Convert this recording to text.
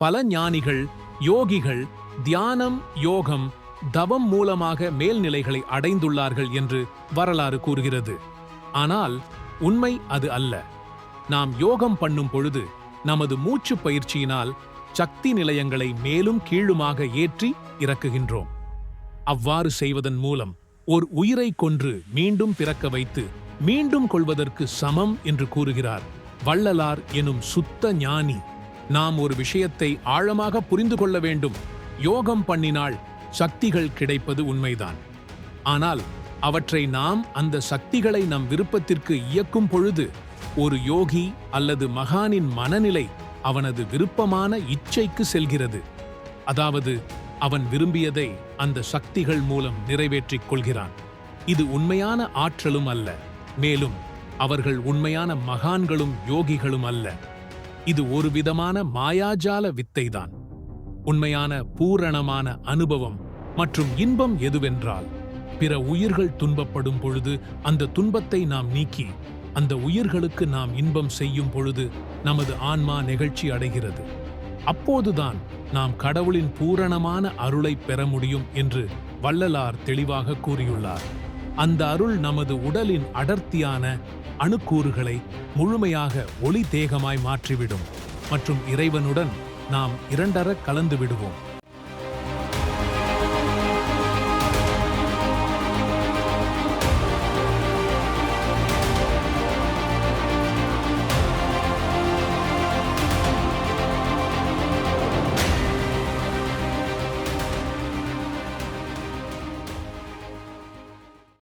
பல ஞானிகள் யோகிகள் தியானம் யோகம் தவம் மூலமாக மேல்நிலைகளை அடைந்துள்ளார்கள் என்று வரலாறு கூறுகிறது. ஆனால் உண்மை அது அல்ல. நாம் யோகம் பண்ணும் பொழுது நமது மூச்சு பயிற்சியினால் சக்தி நிலையங்களை மேலும் கீழுமாக ஏற்றி இறக்குகின்றோம். அவ்வாறு செய்வதன் மூலம் ஓர் உயிரை கொன்று மீண்டும் பிறக்க வைத்து மீண்டும் கொள்வதற்கு சமம் என்று கூறுகிறார் வள்ளலார் எனும் சுத்த ஞானி. நாம் ஒரு விஷயத்தை ஆழமாக புரிந்து கொள்ள வேண்டும். யோகம் பண்ணினால் சக்திகள் கிடைப்பது உண்மைதான். ஆனால் அவற்றை நாம் அந்த சக்திகளை நம் விருப்பத்திற்கு இயக்கும் பொழுது ஒரு யோகி அல்லது மகானின் மனநிலை அவனது விருப்பமான இச்சைக்கு செல்கிறது. அதாவது அவன் விரும்பியதை அந்த சக்திகள் மூலம் நிறைவேற்றிக் கொள்கிறான். இது உண்மையான ஆற்றலும் அல்ல. மேலும் அவர்கள் உண்மையான மகான்களும் யோகிகளும் அல்ல. இது ஒரு விதமான மாயாஜால வித்தைதான். உண்மையான பூரணமான அனுபவம் மற்றும் இன்பம் எதுவென்றால் பிற உயிர்கள் துன்பப்படும் பொழுது அந்த துன்பத்தை நாம் நீக்கி அந்த உயிர்களுக்கு நாம் இன்பம் செய்யும் பொழுது நமது ஆன்மா நெகிழ்ச்சி அடைகிறது. அப்போதுதான் நாம் கடவுளின் பூரணமான அருளை பெற முடியும் என்று வள்ளலார் தெளிவாக கூறியுள்ளார். அந்த அருள் நமது உடலின் அடர்த்தியான அணுக்கூறுகளை முழுமையாக ஒளி தேகமாய் மாற்றிவிடும். மற்றும் இறைவனுடன் நாம் இரண்டர கலந்து விடுவோம்.